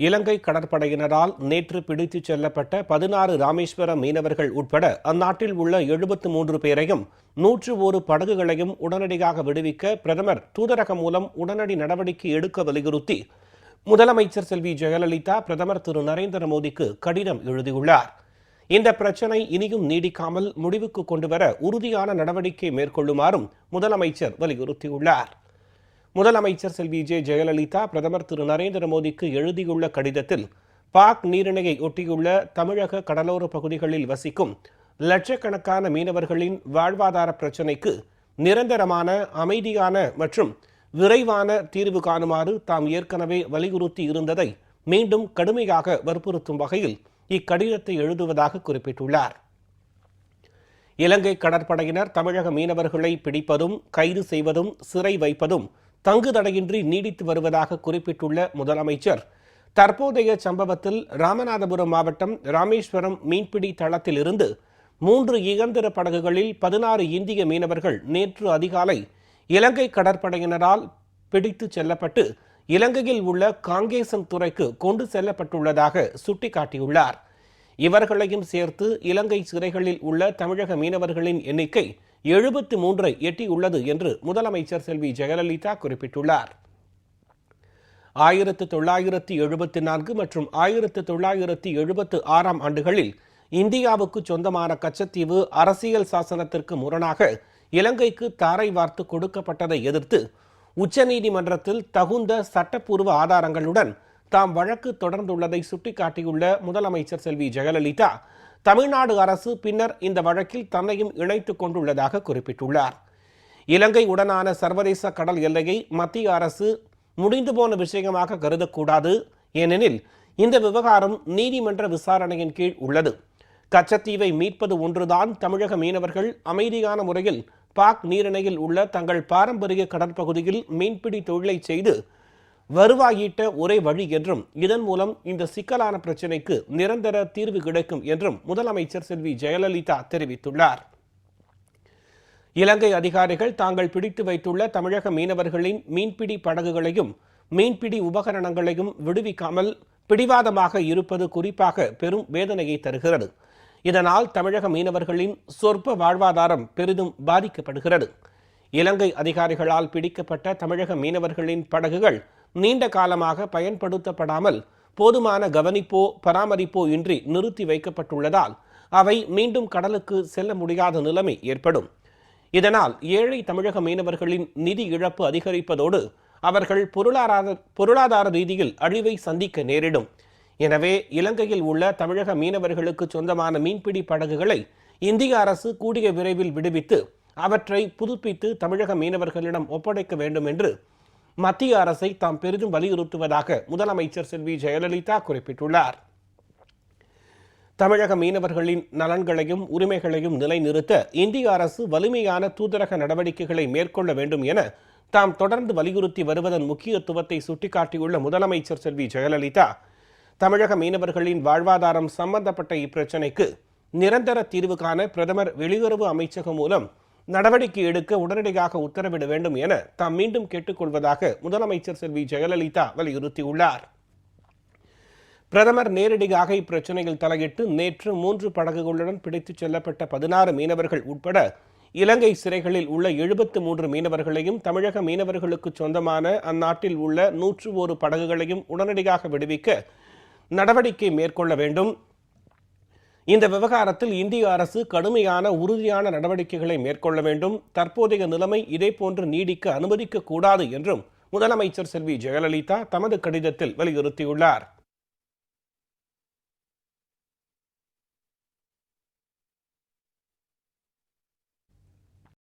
இலங்கை கடற்படையினரால் நேற்று பிடித்துச் செல்லப்பட்ட பதினாறு ராமேஸ்வரம் மீனவர்கள் உட்பட அந்நாட்டில் உள்ள எழுபத்து மூன்று பேரையும் நூற்று ஒரு படகுகளையும் உடனடியாக விடுவிக்க பிரதமர் தூதரகம் மூலம் உடனடி நடவடிக்கை எடுக்க வலியுறுத்தி முதலமைச்சர் செல்வி ஜெயலலிதா பிரதமர் திரு நரேந்திர மோடிக்கு கடிதம் எழுதியுள்ளார். இந்த பிரச்சனை இனியும் நீடிக்காமல் முடிவுக்கு கொண்டுவர உறுதியான நடவடிக்கை மேற்கொள்ளுமாறும் முதலமைச்சர் வலியுறுத்தியுள்ளார். முதலமைச்சர் செல்வி ஜே ஜெயலலிதா பிரதமர் திரு நரேந்திர மோடிக்கு எழுதியுள்ள கடிதத்தில் பாக் நீரிணையை ஒட்டியுள்ள தமிழக கடலோர பகுதிகளில் வசிக்கும் லட்சக்கணக்கான மீனவர்களின் வாழ்வாதார பிரச்சினைக்கு நிரந்தரமான அமைதியான மற்றும் விரைவான தீர்வு காணுமாறு தாம் ஏற்கனவே வலியுறுத்தி இருந்ததை மீண்டும் கடுமையாக வற்புறுத்தும் வகையில் இக்கடிதத்தை எழுதுவதாக குறிப்பிட்டுள்ளார். இலங்கை கடற்படையினர் தமிழக மீனவர்களை பிடிப்பதும் கைது செய்வதும் சிறை வைப்பதும் தங்கு தடையின்றி நீடித்து வருவதாக குறிப்பிட்டுள்ள முதலமைச்சர் தற்போதைய சம்பவத்தில் ராமநாதபுரம் மாவட்டம் ராமேஸ்வரம் மீன்பிடி தளத்திலிருந்து மூன்று இயந்திர படகுகளில் பதினாறு இந்திய மீனவர்கள் நேற்று அதிகாலை இலங்கை கடற்படையினரால் பிடித்து செல்லப்பட்டு இலங்கையில் உள்ள காங்கேசன் துறைக்கு கொண்டு செல்லப்பட்டுள்ளதாக சுட்டிக்காட்டியுள்ளார். இவர்களையும் சேர்த்து இலங்கை சிறைகளில் உள்ள தமிழக மீனவர்களின் எண்ணிக்கை எழுபத்து மூன்றை எட்டியுள்ளது என்று முதலமைச்சர் செல்வி ஜெயலலிதா குறிப்பிட்டுள்ளார். ஆயிரத்து தொள்ளாயிரத்தி எழுபத்தி நான்கு மற்றும் ஆயிரத்து தொள்ளாயிரத்தி எழுபத்து ஆறாம் ஆண்டுகளில் இந்தியாவுக்கு சொந்தமான கச்சத்தீவு அரசியல் சாசனத்திற்கு முரணாக இலங்கைக்கு தாரை வார்த்து கொடுக்கப்பட்டதை எதிர்த்து உச்சநீதிமன்றத்தில் தகுந்த சட்டப்பூர்வ ஆதாரங்களுடன் தாம் வழக்கு தொடர்ந்துள்ளதை சுட்டிக்காட்டியுள்ள முதலமைச்சர் செல்வி ஜெயலலிதா தமிழ்நாடு அரசு பின்னர் இந்த வழக்கில் தன்னையும் இணைத்துக் கொண்டுள்ளதாக குறிப்பிட்டுள்ளார். இலங்கை உடனான சர்வதேச கடல் எல்லையை மத்திய அரசு முடிந்து போன விஷயமாக கருதக்கூடாது. ஏனெனில் இந்த விவகாரம் நீதிமன்ற விசாரணையின் கீழ் உள்ளது. கச்சத்தீவை மீட்பது ஒன்றுதான் தமிழக மீனவர்கள் அமைதியான முறையில் பாக் நீரிணையில் உள்ள தங்கள் பாரம்பரிய கடற்பகுதியில் மீன்பிடி தொழிலை செய்து வருவாயிட்ட ஒரே வழி என்றும் இதன் மூலம் இந்த சிக்கலான பிரச்சினைக்கு நிரந்தர தீர்வு கிடைக்கும் என்றும் முதலமைச்சர் செல்வி ஜெயலலிதா தெரிவித்துள்ளார். இலங்கை அதிகாரிகள் தாங்கள் பிடித்து வைத்துள்ள தமிழக மீனவர்களின் மீன்பிடி படகுகளையும் மீன்பிடி உபகரணங்களையும் விடுவிக்காமல் பிடிவாதமாக இருப்பது குறிப்பாக பெரும் வேதனையை தருகிறது. இதனால் தமிழக மீனவர்களின் சொற்ப வாழ்வாதாரம் பெரிதும் பாதிக்கப்படுகிறது. இலங்கை அதிகாரிகளால் பிடிக்கப்பட்ட தமிழக மீனவர்களின் படகுகள் நீண்ட காலமாக பயன்படுத்தப்படாமல் போதுமான கவனிப்போ பராமரிப்போ இன்றி நிறுத்தி வைக்கப்பட்டுள்ளதால் அவை மீண்டும் கடலுக்கு செல்ல முடியாத நிலைமை ஏற்படும். இதனால் ஏழை தமிழக மீனவர்களின் நிதி இழப்பு அதிகரிப்பதோடு அவர்கள் பொருளாதார பொருளாதார ரீதியில் அழிவை சந்திக்க நேரிடும். எனவே இலங்கையில் உள்ள தமிழக மீனவர்களுக்கு சொந்தமான மீன்பிடி படகுகளை இந்திய அரசு கூடிய விரைவில் விடுவித்து அவற்றை புதுப்பித்து தமிழக மீனவர்களிடம் ஒப்படைக்க வேண்டும் என்று மத்திய அரசை தாம் பெரிதும் வலியுறுத்துவதாக முதலமைச்சர் செல்வி ஜெயலலிதா குறிப்பிட்டுள்ளார். தமிழக மீனவர்களின் நலன்களையும் உரிமைகளையும் நிலைநிறுத்த இந்திய அரசு வலிமையான தூதரக நடவடிக்கைகளை மேற்கொள்ள வேண்டும் என தாம் தொடர்ந்து வலியுறுத்தி வருவதன் முக்கியத்துவத்தை சுட்டிக்காட்டியுள்ள முதலமைச்சர் செல்வி ஜெயலலிதா தமிழக மீனவர்களின் வாழ்வாதாரம் சம்பந்தப்பட்ட இப்பிரச்சினைக்கு நிரந்தர தீர்வு காண பிரதமர் வெளியுறவு அமைச்சகம் மூலம் நடவடிக்கை எடுக்க உடனடியாக உத்தரவிட வேண்டும் என தாம் மீண்டும் கேட்டுக்கொள்வதாக முதலமைச்சர் செல்வி ஜெயலலிதா வலியுறுத்தியுள்ளார். பிரதமர் நேரடியாக இப்பிரச்சனையில் தலையிட்டு நேற்று மூன்று படகுகளுடன் பிடித்துச் செல்லப்பட்ட பதினாறு மீனவர்கள் உட்பட இலங்கை சிறைகளில் உள்ள எழுபத்து மூன்று மீனவர்களையும் தமிழக மீனவர்களுக்கு சொந்தமான அந்நாட்டில் உள்ள நூற்று ஒரு படகுகளையும் உடனடியாக விடுவிக்க நடவடிக்கை மேற்கொள்ள வேண்டும். இந்த விவகாரத்தில் இந்திய அரசு கடுமையான உறுதியான நடவடிக்கைகளை மேற்கொள்ள வேண்டும். தற்போதைய நிலைமை இதேபோன்று நீடிக்க அனுமதிக்க கூடாது என்றும் முதலமைச்சர் செல்வி ஜெயலலிதா தமது கடிதத்தில் வலியுறுத்தியுள்ளார்.